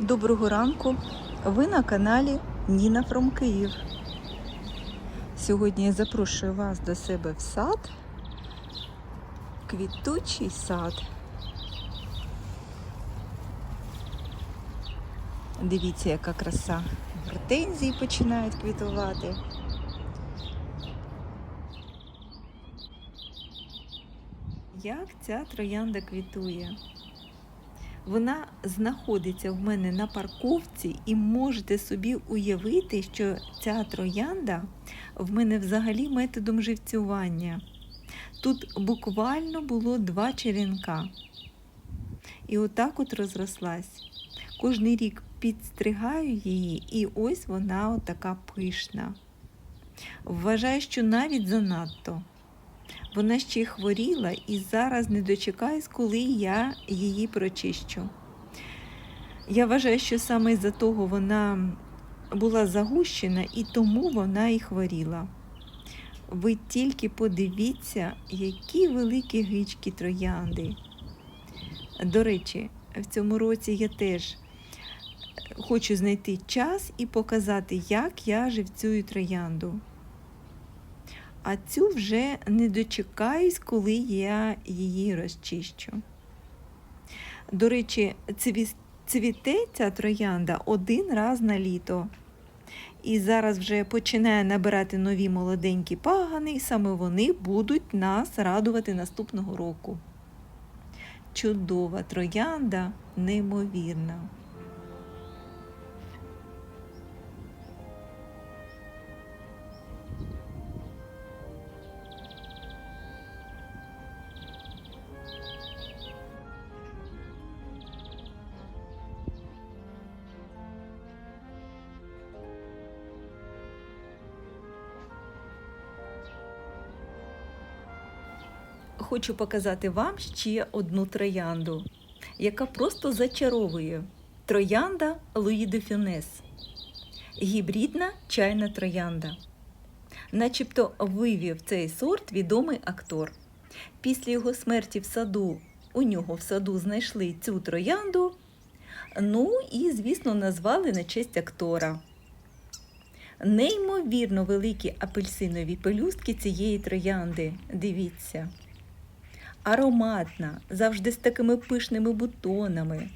Доброго ранку! Ви на каналі Ніна Фром Київ. Сьогодні я запрошую вас до себе в сад. Квітучий сад. Дивіться, яка краса. Гортензії починають квітувати. Як ця троянда квітує? Вона знаходиться в мене на парковці, і можете собі уявити, що ця троянда в мене взагалі методом живцювання. Тут буквально було два черенка. І отак от розрослась. Кожний рік підстригаю її, і ось вона отака пишна. Вважаю, що навіть занадто. Вона ще хворіла і зараз не дочекаюсь, коли я її прочищу. Я вважаю, що саме за того вона була загущена і тому вона і хворіла. Ви тільки подивіться, які великі гички троянди. До речі, в цьому році я теж хочу знайти час і показати, як я живцюю троянду а цю вже не дочекаюсь, коли я її розчищу. До речі, цві- цвіте ця троянда один раз на літо. І зараз вже починає набирати нові молоденькі пагани, і саме вони будуть нас радувати наступного року. Чудова троянда, неймовірна. Хочу показати вам ще одну троянду, яка просто зачаровує. Троянда Луї де Фюнес. Гібридна чайна троянда. Начебто вивів цей сорт відомий актор. Після його смерті в саду, у нього в саду знайшли цю троянду. Ну і, звісно, назвали на честь актора. Неймовірно великі апельсинові пелюстки цієї троянди. Дивіться. Ароматна, завжди з такими пишними бутонами.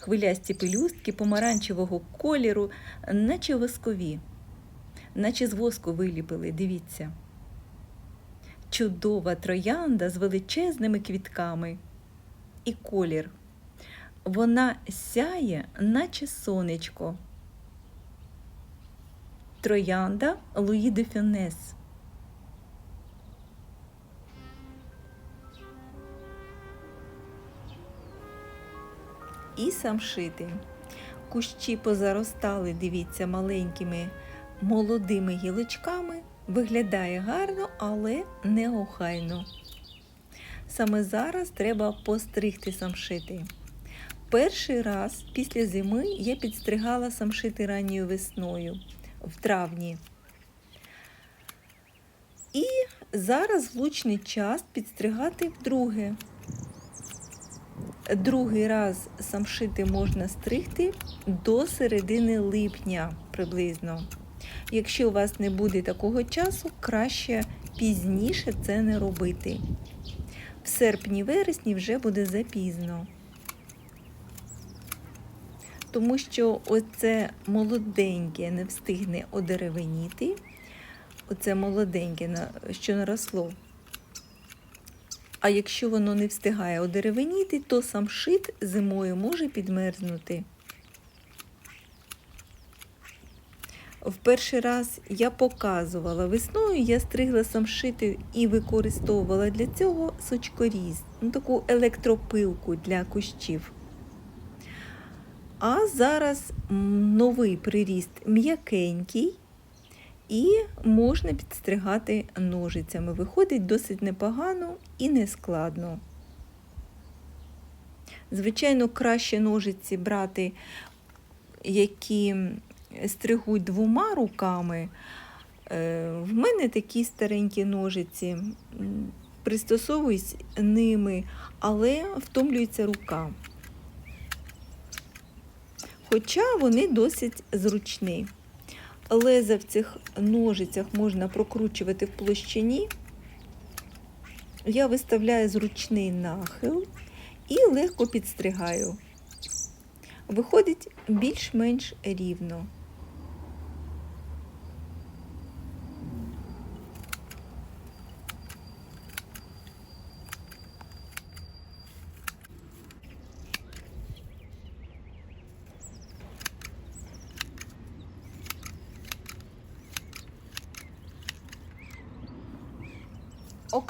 Хвилясті пелюстки помаранчевого кольору, наче воскові, наче з воску виліпили, дивіться. Чудова троянда з величезними квітками. І колір. Вона сяє, наче сонечко. Троянда Луї де Фюнес. І самшити. Кущі позаростали, дивіться, маленькими молодими гілочками. Виглядає гарно, але неохайно. Саме зараз треба постригти самшити. Перший раз після зими я підстригала самшити ранньою весною в травні. І зараз влучний час підстригати вдруге. Другий раз самшити можна стригти до середини липня приблизно. Якщо у вас не буде такого часу, краще пізніше це не робити. В серпні-вересні вже буде запізно. Тому що оце молоденьке не встигне одеревеніти, оце молоденьке, що наросло. А якщо воно не встигає одеревеніти, то сам шит зимою може підмерзнути. В перший раз я показувала весною, я стригла самшити і використовувала для цього сочкоріз, ну, таку електропилку для кущів. А зараз новий приріст м'якенький і можна підстригати ножицями. Виходить досить непогано і нескладно. Звичайно, краще ножиці брати, які стригуть двома руками. Е, В мене такі старенькі ножиці пристосовуюсь ними, але втомлюється рука. Хоча вони досить зручні. Леза в цих ножицях можна прокручувати в площині. Я виставляю зручний нахил і легко підстригаю. Виходить більш-менш рівно.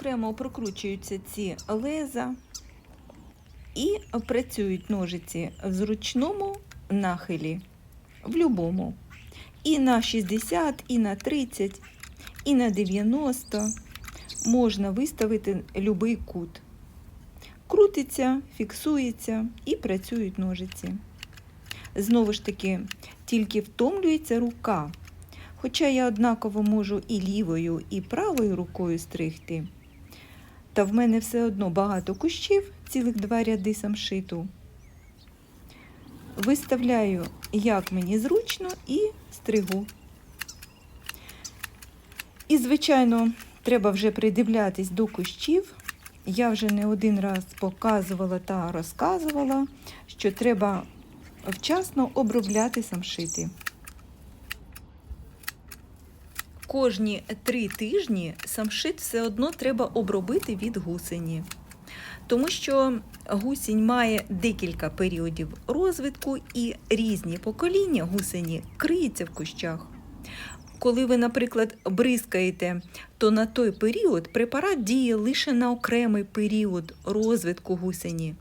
Окремо прокручуються ці леза і працюють ножиці в зручному нахилі, в будь-якому. І на 60, і на 30, і на 90 можна виставити будь-який кут. Крутиться, фіксується і працюють ножиці. Знову ж таки, тільки втомлюється рука. Хоча я однаково можу і лівою, і правою рукою стригти. Та в мене все одно багато кущів, цілих два ряди самшиту. Виставляю, як мені зручно, і стригу. І, звичайно, треба вже придивлятись до кущів. Я вже не один раз показувала та розказувала, що треба вчасно обробляти самшити. Кожні три тижні самшит все одно треба обробити від гусені, тому що гусінь має декілька періодів розвитку і різні покоління гусені криються в кущах. Коли ви, наприклад, бризкаєте, то на той період препарат діє лише на окремий період розвитку гусені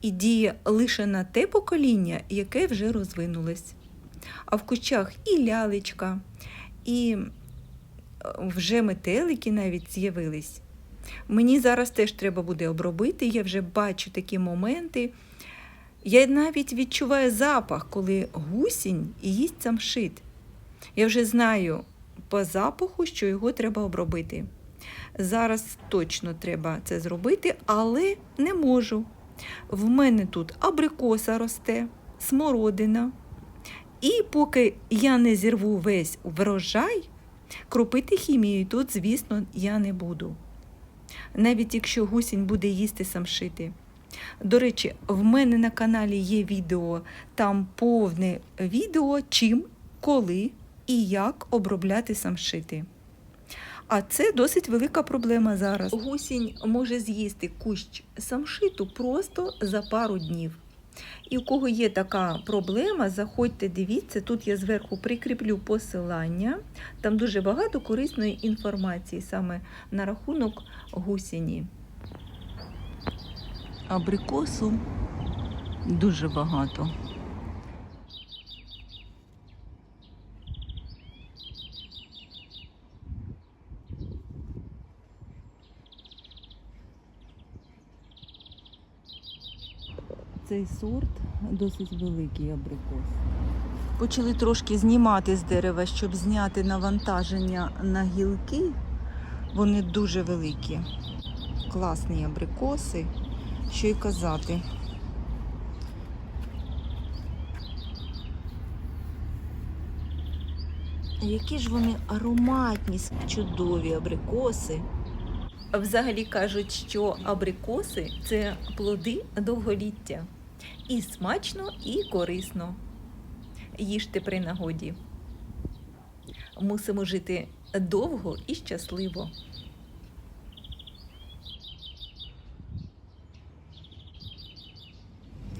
і діє лише на те покоління, яке вже розвинулось. А в кущах і лялечка, і вже метелики навіть з'явились. Мені зараз теж треба буде обробити, я вже бачу такі моменти. Я навіть відчуваю запах, коли гусінь їсть самшит. Я вже знаю по запаху, що його треба обробити. Зараз точно треба це зробити, але не можу. В мене тут абрикоса росте, смородина. І поки я не зірву весь врожай, Кропити хімією тут, звісно, я не буду. Навіть якщо гусінь буде їсти самшити. До речі, в мене на каналі є відео, там повне відео, чим, коли і як обробляти самшити. А це досить велика проблема зараз. Гусінь може з'їсти кущ самшиту просто за пару днів. І у кого є така проблема, заходьте, дивіться, тут я зверху прикріплю посилання. Там дуже багато корисної інформації саме на рахунок гусіні. Абрикосу дуже багато. Цей сорт досить великий абрикос. Почали трошки знімати з дерева, щоб зняти навантаження на гілки. Вони дуже великі. Класні абрикоси. Що й казати. Які ж вони ароматні, чудові абрикоси. Взагалі кажуть, що абрикоси це плоди довголіття. І смачно, і корисно. Їжте при нагоді. Мусимо жити довго і щасливо.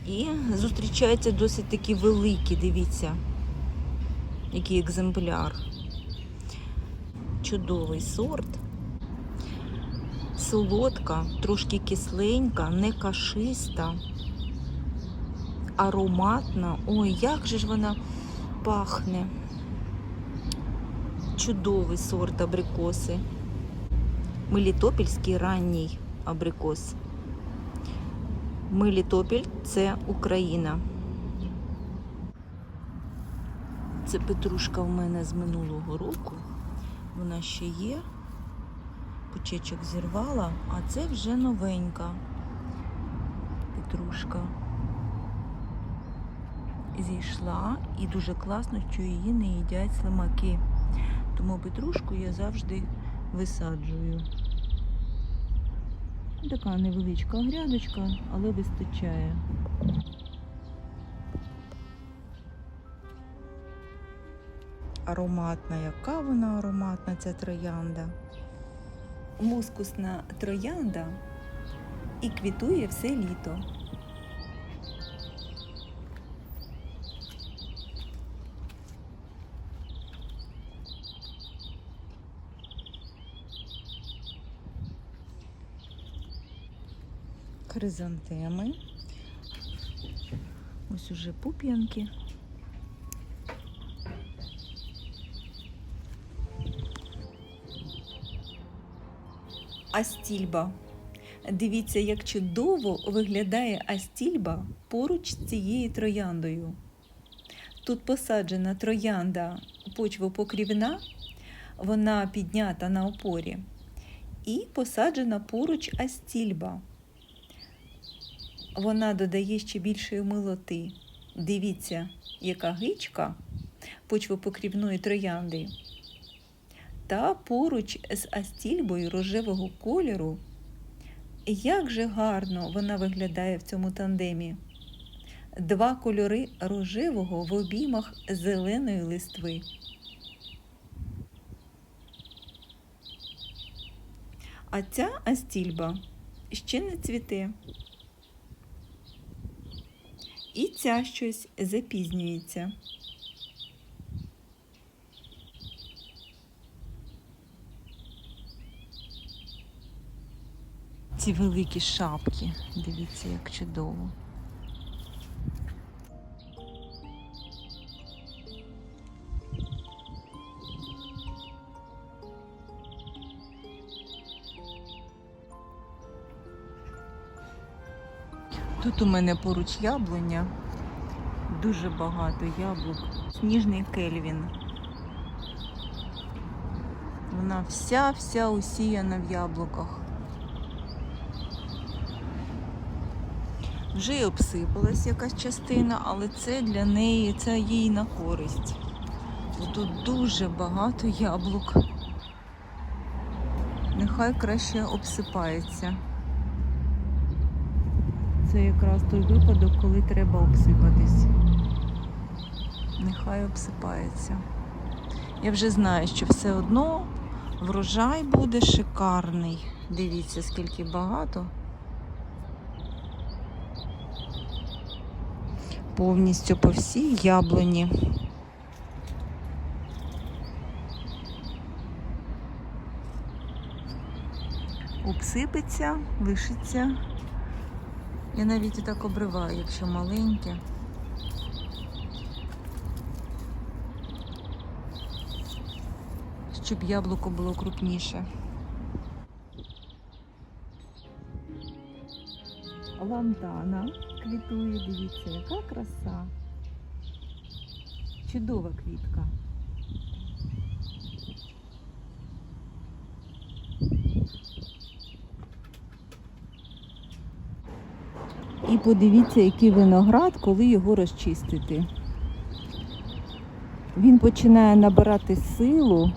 І зустрічаються досить такі великі, дивіться, який екземпляр. Чудовий сорт солодка, трошки кисленька, не кашиста, ароматна. Ой, як же ж вона пахне. Чудовий сорт абрикоси. Мелітопільський ранній абрикос. Мелітопіль це Україна. Це петрушка в мене з минулого року. Вона ще є пучечок зірвала, а це вже новенька петрушка. Зійшла і дуже класно, що її не їдять слимаки. Тому петрушку я завжди висаджую. Така невеличка грядочка, але вистачає. Ароматна, яка вона ароматна, ця троянда. Мускусна троянда і квітує все літо. Хризантеми. Ось уже пуп'янки. Астільба. Дивіться, як чудово виглядає астільба поруч з цією трояндою. Тут посаджена троянда почвопокрівна, вона піднята на опорі, і посаджена поруч астільба. Вона додає ще більшої милоти. Дивіться, яка гичка почвопокрівної троянди. Та поруч з астільбою рожевого кольору. Як же гарно вона виглядає в цьому тандемі. Два кольори рожевого в обіймах зеленої листви. А ця астільба ще не цвіте. І ця щось запізнюється. Ці великі шапки. Дивіться, як чудово. Тут у мене поруч яблуня. Дуже багато яблук. Сніжний кельвін. Вона вся-вся усіяна в яблуках. Вже й обсипалась якась частина, але це для неї, це їй на користь. Тут дуже багато яблук. Нехай краще обсипається. Це якраз той випадок, коли треба обсипатись. Нехай обсипається. Я вже знаю, що все одно врожай буде шикарний. Дивіться, скільки багато. Повністю по всій яблуні. Обсипеться, лишиться. Я навіть і так обриваю, якщо маленьке. Щоб яблуко було крупніше. Лантана квітує, дивіться, яка краса. Чудова квітка. І подивіться, який виноград, коли його розчистити. Він починає набирати силу,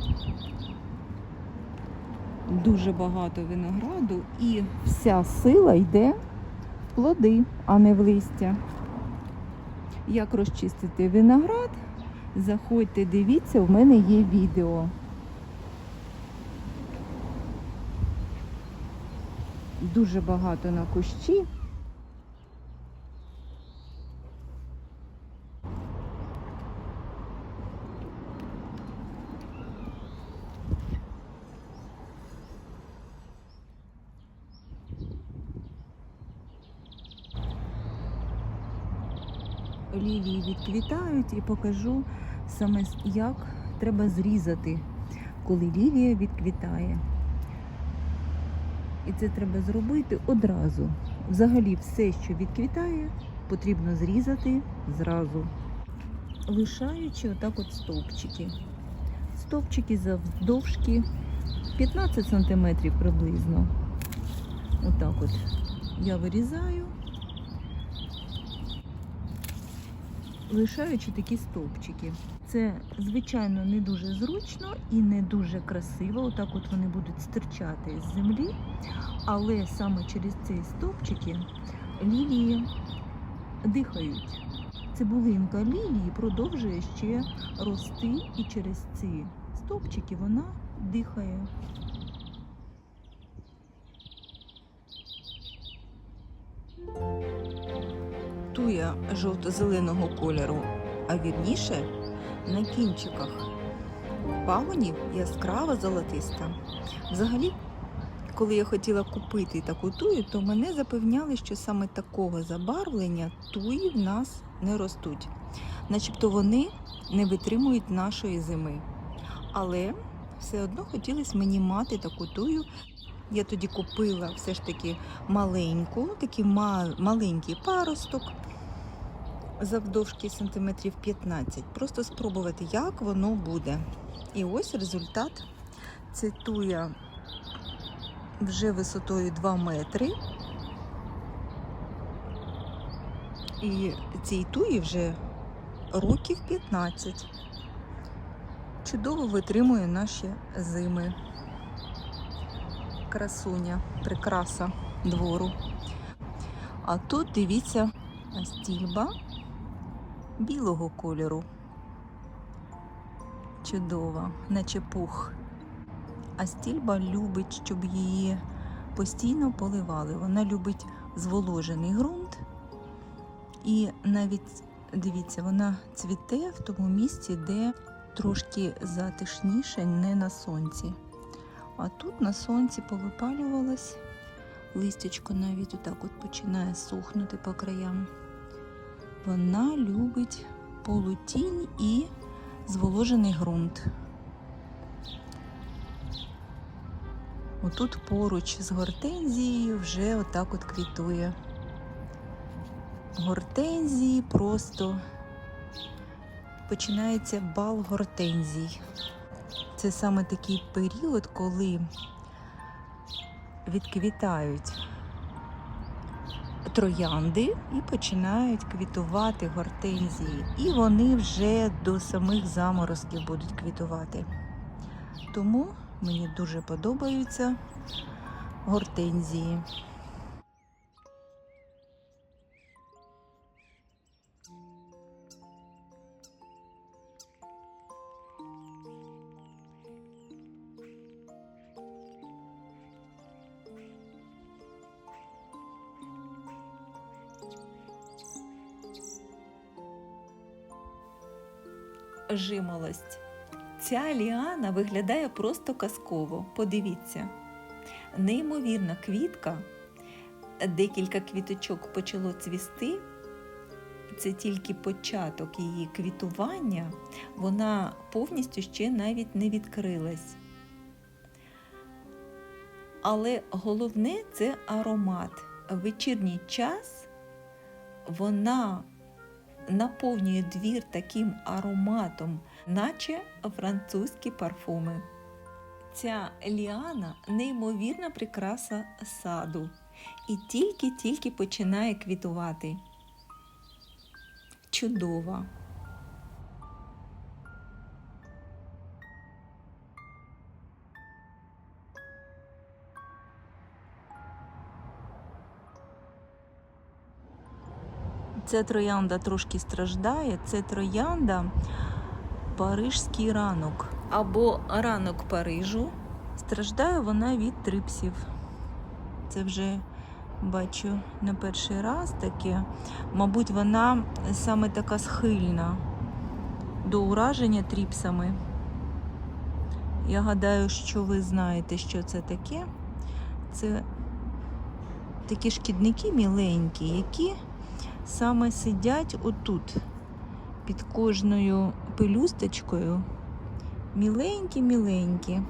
дуже багато винограду, і вся сила йде плоди, а не в листя. Як розчистити виноград? Заходьте, дивіться, в мене є відео. Дуже багато на кущі. Лілії відквітають і покажу саме як треба зрізати, коли лілія відквітає. І це треба зробити одразу. Взагалі все, що відквітає, потрібно зрізати зразу, лишаючи отак от стовпчики. Стовпчики завдовжки 15 сантиметрів приблизно. Отак от я вирізаю, лишаючи такі стовпчики. Це, звичайно, не дуже зручно і не дуже красиво. Отак от вони будуть стирчати з землі. Але саме через ці стовпчики лілії дихають. Цибулинка лілії продовжує ще рости, і через ці стовпчики вона дихає. Туя жовто-зеленого кольору, а вірніше на кінчиках пагонів яскрава золотиста. Взагалі, коли я хотіла купити таку тую, то мене запевняли, що саме такого забарвлення туї в нас не ростуть. Начебто вони не витримують нашої зими. Але все одно хотілося мені мати таку тую. Я тоді купила все ж таки маленьку, такий маленький паросток завдовжки сантиметрів 15. Просто спробувати, як воно буде. І ось результат. Це туя вже висотою 2 метри. І цій туї вже років 15. Чудово витримує наші зими. Красуня, прикраса двору. А тут дивіться стільба білого кольору. Чудова, наче пух. А стільба любить, щоб її постійно поливали. Вона любить зволожений ґрунт. І навіть, дивіться, вона цвіте в тому місці, де трошки затишніше, не на сонці. А тут на сонці повипалювалось, листячко навіть отак от починає сухнути по краям. Вона любить полутінь і зволожений ґрунт. Отут поруч з гортензією вже отак от квітує. Гортензії просто починається бал гортензій. Це саме такий період, коли відквітають троянди і починають квітувати гортензії. І вони вже до самих заморозків будуть квітувати. Тому мені дуже подобаються гортензії. Жимолость. Ця ліана виглядає просто казково. Подивіться. Неймовірна квітка. Декілька квіточок почало цвісти. Це тільки початок її квітування. Вона повністю ще навіть не відкрилась. Але головне це аромат. В вечірній час вона наповнює двір таким ароматом, наче французькі парфуми. Ця ліана неймовірна прикраса саду і тільки-тільки починає квітувати. Чудова. Ця троянда трошки страждає. Це троянда Парижський ранок або ранок Парижу. Страждає вона від трипсів. Це вже бачу на перший раз таке. Мабуть, вона саме така схильна до ураження тріпсами. Я гадаю, що ви знаєте, що це таке. Це такі шкідники міленькі, які саме сидять отут, під кожною пелюсточкою. Міленькі-міленькі.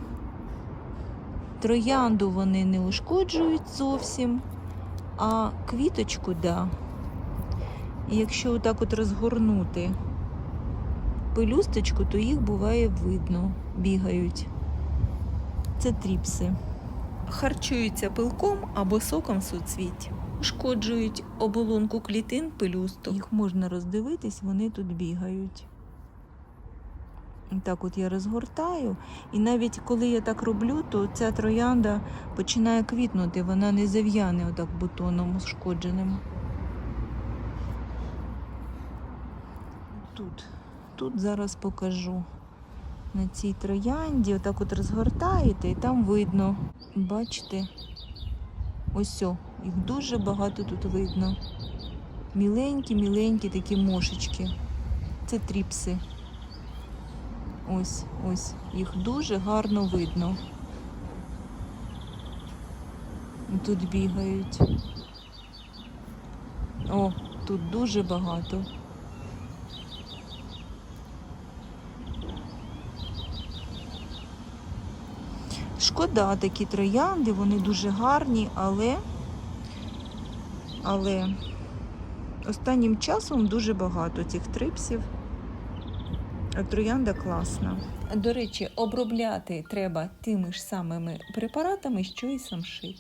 Троянду вони не ушкоджують зовсім, а квіточку, да. І якщо отак от розгорнути пелюсточку, то їх буває видно, бігають. Це тріпси. Харчуються пилком або соком суцвіть. Шкоджують оболонку клітин пелюсток. Їх можна роздивитись, вони тут бігають. Так от я розгортаю, і навіть коли я так роблю, то ця троянда починає квітнути, вона не зав'яне отак бутоном ушкодженим. Тут, тут зараз покажу. На цій троянді, отак от розгортаєте, і там видно. Бачите? Ось о, їх дуже багато тут видно. Міленькі-міленькі такі мошечки. Це тріпси. Ось, ось. Їх дуже гарно видно. Тут бігають. О, тут дуже багато. Шкода такі троянди, вони дуже гарні, але, але останнім часом дуже багато цих трипсів. Троянда класна. До речі, обробляти треба тими ж самими препаратами, що і самшит.